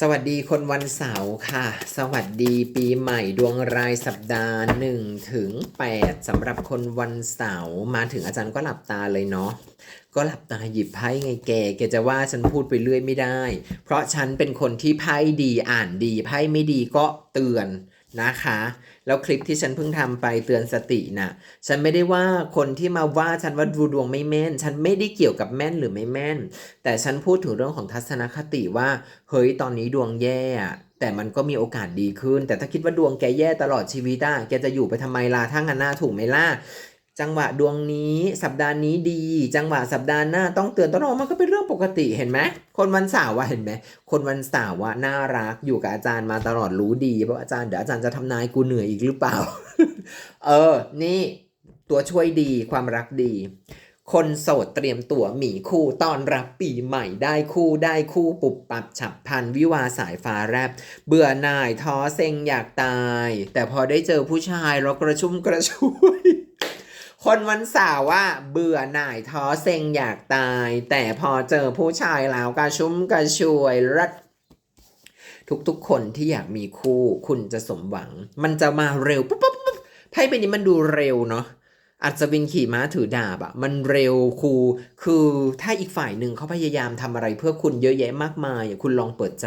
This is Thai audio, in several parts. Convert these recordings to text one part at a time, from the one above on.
สวัสดีคนวันเสาร์ค่ะ สวัสดีปีใหม่ดวงรายสัปดาห์1ถึง8สำหรับคนวันเสาร์มาถึงอาจารย์ก็หลับตาเลยเนาะก็หลับตาหยิบไพ่ไงแกแกจะว่าฉันพูดไปเรื่อยไม่ได้ เพราะฉันเป็นคนที่ไพ่ดีอ่านดีไพ่ไม่ดีก็เตือน นะคะ แล้วคลิปที่ฉันเพิ่งทำไปเตือนสติน่ะ ฉันไม่ได้ว่าคนที่มาว่าฉันว่าดูดวงไม่แม่น ฉันไม่ได้เกี่ยวกับแม่นหรือไม่แม่น แต่ฉันพูดถึงเรื่องของทัศนคติว่า เฮ้ยตอนนี้ดวงแย่อะแต่มันก็มีโอกาสดีขึ้น แต่ถ้าคิดว่าดวงแกแย่ตลอดชีวิตอะแกจะอยู่ไปทำไมล่ะถ้างันหน้าถูกไหมล่ะ จังหวะดวงนี้สัปดาห์นี้ดี จังหวะสัปดาห์หน้าต้องเตือนต้องระวังมันก็เป็นเรื่องปกติเห็นไหมคนวันเสาร์ว่าเห็นไหมคนวันเสาร์ว่าน่ารักอยู่กับอาจารย์มาตลอดรู้ดีเพราะอาจารย์เดี๋ยวอาจารย์จะทำนายกูเหนื่อยอีกหรือเปล่า เออ นี่ ตัวช่วยดีความรักดี คนโสดเตรียมตั๋วหมีคู่ต้อนรับปีใหม่ได้คู่ได้คู่ปุบปับฉับพลันวิวาสายฟ้าแรบเบื่อหน่ายท้อเซ็งอยากตาย แต่พอได้เจอผู้ชายแล้วกระชุ่มกระชวย คนวันเสาร์ว่าเบื่อหน่ายท้อเซ็งอยากตาย แต่พอเจอผู้ชายแล้วกระชุ่มกระชวยรัดทุกๆ คนที่อยากมีคู่คุณจะสมหวัง มันจะมาเร็วปุ๊บปุ๊บปุ๊บไพ่ใบนี้มันดูเร็วเนาะอัศวินขี่ม้าถือดาบอะมันเร็วคูคือถ้าอีกฝ่ายหนึ่งเขาพยายามทำอะไรเพื่อคุณเยอะแยะมากมายอะคุณลองเปิดใจ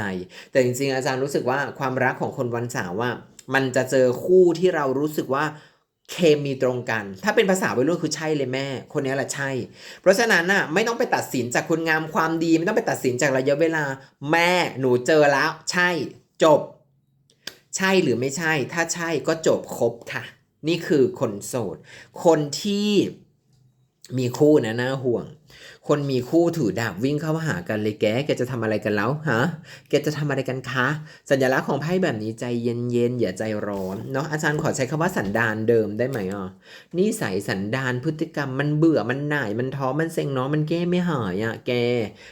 แต่จริงๆอาจารย์รู้สึกว่าความรักของคนวันเสาร์ว่ามันจะเจอคู่ที่เรารู้สึกว่า เคมีตรงกัน ถ้าเป็นภาษาวัยรุ่นคือใช่เลยแม่ คนนี้แหละใช่ เพราะฉะนั้นน่ะไม่ต้องไปตัดสินจากคุณงามความดี ไม่ต้องไปตัดสินจากระยะเวลา แม่หนูเจอแล้ว ใช่ จบ ใช่หรือไม่ใช่ ถ้าใช่ก็จบครบค่ะ นี่คือคนโสด คนที่มีคู่นะน่าห่วง คนมีคู่ถือดาบวิ่งเข้ามาหากันเลยแก แกจะทำอะไรกันแล้วฮะ แกจะทำอะไรกันคะ สัญลักษณ์ของไพ่แบบนี้ใจเย็นๆอย่าใจร้อนเนาะอาจารย์ขอใช้คำว่าสันดานเดิมได้ไหมอะนิสัยสันดานพฤติกรรมมันเบื่อมันหน่ายมันท้อมันเซ็งเนาะมันแก้ไม่หายอะแก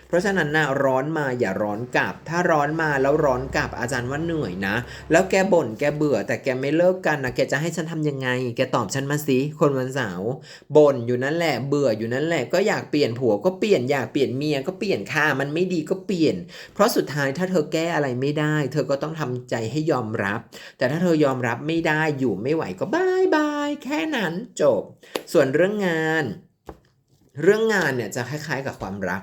เพราะฉะนั้นนะร้อนมาอย่าร้อนกลับ ถ้าร้อนมาแล้วร้อนกลับอาจารย์ว่าเหนื่อยนะ แล้วแกบ่นแกเบื่อ แต่แกไม่เลิกกันนะแกจะให้ฉันทำยังไง แกตอบฉันมาสิคนวันเสาร์บ่นอยู่นั่นแหละเบื่ออยู่นั่นแหละก็อยากเปลี่ยนผัวก็เปลี่ยนอยากเปลี่ยนเมียก็เปลี่ยนค่ะมันไม่ดีก็เปลี่ยน เพราะสุดท้ายถ้าเธอแก้อะไรไม่ได้ เธอก็ต้องทำใจให้ยอมรับ แต่ถ้าเธอยอมรับไม่ได้อยู่ไม่ไหวก็บายบายแค่นั้นจบ ส่วนเรื่องงาน เรื่องงานเนี่ยจะคล้ายๆกับความรัก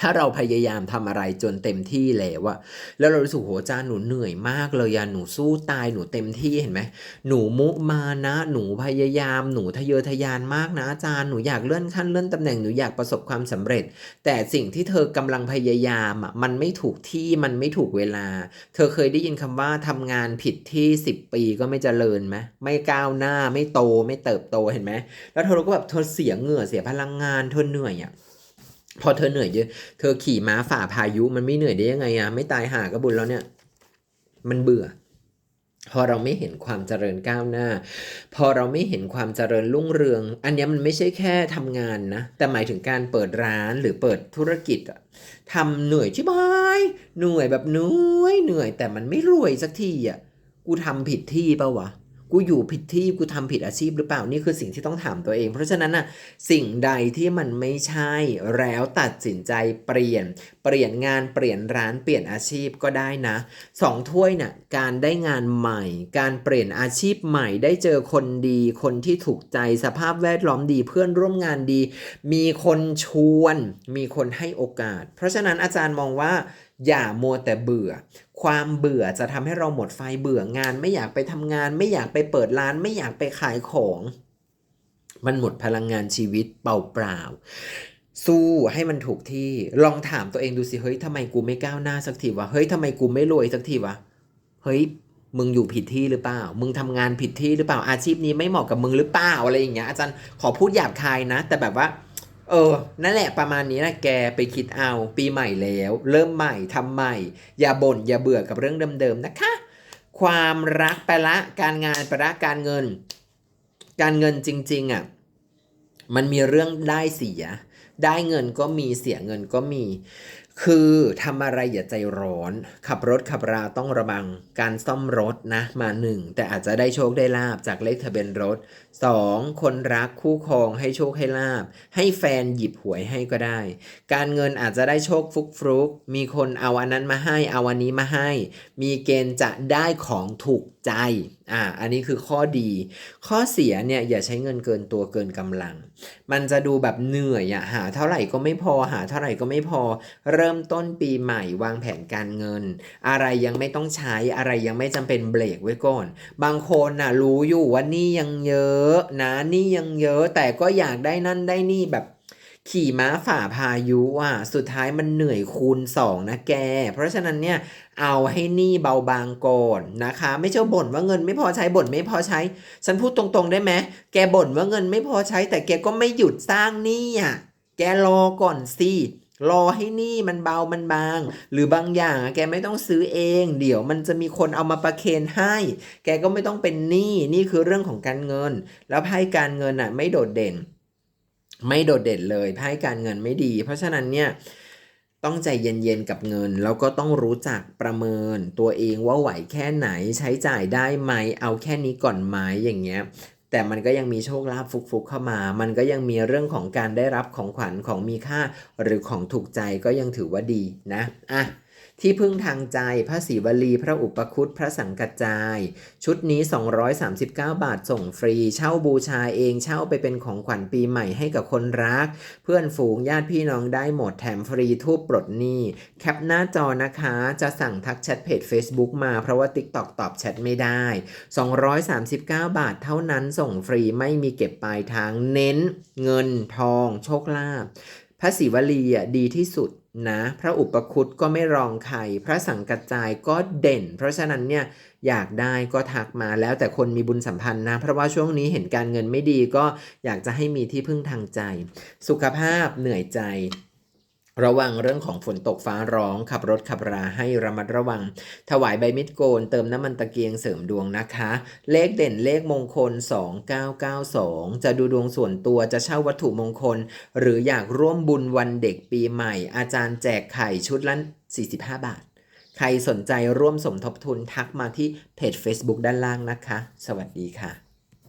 ถ้าเราพยายามทำอะไรจนเต็มที่แล้วอะแล้วเรารู้สึกโหอาจารย์หนูเหนื่อยมากเลยอะหนูสู้ตายหนูเต็มที่เห็นไหมหนูมุมานะ หนูพยายามหนูทะเยอทะยานมากนะอาจารย์หนูอยากเลื่อนขั้นเลื่อนตำแหน่งหนูอยากประสบความสำเร็จ แต่สิ่งที่เธอกำลังพยายามอะมันไม่ถูกที่มันไม่ถูกเวลา เธอเคยได้ยินคำว่าทำงานผิดที่ 10 ปีก็ไม่เจริญไหมไม่ก้าวหน้าไม่โตไม่เติบโตเห็นไหมแล้วเธอก็แบบเธอเสียเหงื่อเสียพลังงานเธอเหนื่อยอะ พอเธอเหนื่อยเยอะ เธอขี่ม้าฝ่าพายุมันไม่เหนื่อยได้ยังไงอะไม่ตายหาก็บุญแล้วเนี่ย มันเบื่อ พอเราไม่เห็นความเจริญก้าวหน้า พอเราไม่เห็นความเจริญรุ่งเรือง อันนี้มันไม่ใช่แค่ทำงานนะ แต่หมายถึงการเปิดร้านหรือเปิดธุรกิจอะทำเหนื่อยชิบหายเหนื่อยแบบเหนื่อยเหนื่อยแต่มันไม่รวยสักทีอะกูทำผิดที่ปล่าวะ กูอยู่ผิดที่กูทำผิดอาชีพหรือเปล่านี่คือสิ่งที่ต้องถามตัวเอง เพราะฉะนั้นน่ะสิ่งใดที่มันไม่ใช่แล้วตัดสินใจเปลี่ยน เปลี่ยนงานเปลี่ยนร้านเปลี่ยนอาชีพก็ได้นะสองถ้วยน่ะการได้งานใหม่ การเปลี่ยนอาชีพใหม่ ได้เจอคนดี คนที่ถูกใจสภาพแวดล้อมดีเพื่อนร่วมงานดี มีคนชวน มีคนให้โอกาส เพราะฉะนั้นอาจารย์มองว่าอย่ามัวแต่เบื่อ ความเบื่อจะทำให้เราหมดไฟเบื่องาน ไม่อยากไปทำงาน ไม่อยากไปเปิดร้าน ไม่อยากไปขายของ มันหมดพลังงานชีวิตเปล่าๆสู้ให้มันถูกที่ลองถามตัวเองดูสิเฮ้ยทำไมกูไม่ก้าวหน้าสักทีวะเฮ้ยทำไมกูไม่รวยสักทีวะเฮ้ยมึงอยู่ผิดที่หรือเปล่า มึงทำงานผิดที่หรือเปล่าอาชีพนี้ไม่เหมาะกับมึงหรือเปล่าอะไรอย่างเงี้ยอาจารย์ขอพูดหยาบคายนะ แต่แบบว่า เออ นั่นแหละประมาณนี้นะแกไปคิดเอา ปีใหม่แล้ว เริ่มใหม่ทำใหม่ อย่าบ่นอย่าเบื่อกับเรื่องเดิมๆนะคะ ความรักไปละการงานไปละการเงิน การเงินจริง ๆอะมันมีเรื่องได้เสีย ได้เงินก็มีเสียเงินก็มี คือทำอะไรอย่าใจร้อน ขับรถขับราต้องระวังการซ่อมรถนะมาหนึ่งแต่อาจจะได้โชคได้ลาบจากเลขทะเบียนรถ 2. คนรักคู่ครองให้โชคให้ลาบ ให้แฟนหยิบหวยให้ก็ได้ การเงินอาจจะได้โชคฟุกฟลุกมีคนเอาอันนั้นมาให้เอาอันนี้มาให้ มีเกณฑ์จะได้ของถูก ใจ อ่า อันนี้คือข้อดี ข้อเสียเนี่ยอย่าใช้เงินเกินตัวเกินกำลัง มันจะดูแบบเหนื่อยอะหาเท่าไหร่ก็ไม่พอ หาเท่าไหร่ก็ไม่พอ เริ่มต้นปีใหม่วางแผนการเงิน อะไรยังไม่ต้องใช้ อะไรยังไม่จำเป็นเบรกไว้ก่อน บางคนน่ะรู้อยู่ว่านี่ยังเยอะนะนี่ยังเยอะ แต่ก็อยากได้นั่นได้นี่แบบ ขี่ม้าฝ่าพายุอะสุดท้ายมันเหนื่อยคูณสองนะแก เพราะฉะนั้นเนี่ยเอาให้หนี้เบาบางก่อนนะคะ ไม่ใช่บ่นว่าเงินไม่พอใช้บ่นไม่พอใช้ ฉันพูดตรงๆได้ไหมแกบ่นว่าเงินไม่พอใช้ แต่แกก็ไม่หยุดสร้างหนี้อะแกรอก่อนสิรอให้หนี้มันเบามันบาง หรือบางอย่างแกไม่ต้องซื้อเอง เดี๋ยวมันจะมีคนเอามาประเคนให้ แกก็ไม่ต้องเป็นหนี้นี่คือเรื่องของการเงิน แล้วไพ่การเงินอะไม่โดดเด่น ไม่โดดเด่นเลยไพ่การเงินไม่ดี เพราะฉะนั้นเนี่ยต้องใจเย็นๆกับเงิน แล้วก็ต้องรู้จักประเมินตัวเองว่าไหวแค่ไหนใช้จ่ายได้ไหมเอาแค่นี้ก่อนไหมอย่างเงี้ยแต่มันก็ยังมีโชคลาภฟุกๆเข้ามา มันก็ยังมีเรื่องของการได้รับของขวัญของมีค่า หรือของถูกใจก็ยังถือว่าดีนะอะ ที่พึ่งทางใจพระศรีวลี พระอุปคุตพระสังกัจจาย ชุดนี้ 239 บาทส่งฟรี เช่าบูชาเองเช่าไปเป็นของขวัญปีใหม่ให้กับคนรัก เพื่อนฝูงญาติพี่น้องได้หมดแถมฟรีทูบปลดหนี้ แคปหน้าจอนะคะจะสั่งทักแชทเพจ Facebook มาเพราะว่า TikTok ตอบแชทไม่ได้ 239 บาทเท่านั้นส่งฟรีไม่มีเก็บปลายทางเน้น เงินทอง โชคลาภ พระศิวลีอะดีที่สุดนะพระอุปคุตก็ไม่รองใครพระสังกัจจายก็เด่น เพราะฉะนั้นเนี่ยอยากได้ก็ทักมาแล้วแต่คนมีบุญสัมพันธ์นะ เพราะว่าช่วงนี้เห็นการเงินไม่ดีก็อยากจะให้มีที่พึ่งทางใจ สุขภาพเหนื่อยใจ ระวังเรื่องของฝนตกฟ้าร้องขับรถขับราให้ระมัดระวัง ถวายใบมิตรโกน เติมน้ำมันตะเกียงเสริมดวงนะคะ เลขเด่นเลขมงคล 2992 จะดูดวงส่วนตัวจะเช่าวัตถุมงคล หรืออยากร่วมบุญวันเด็กปีใหม่ อาจารย์แจกไข่ชุดละ45 บาท ใครสนใจร่วมสมทบทุนทักมาที่เพจ Facebook ด้านล่างนะคะ สวัสดีค่ะ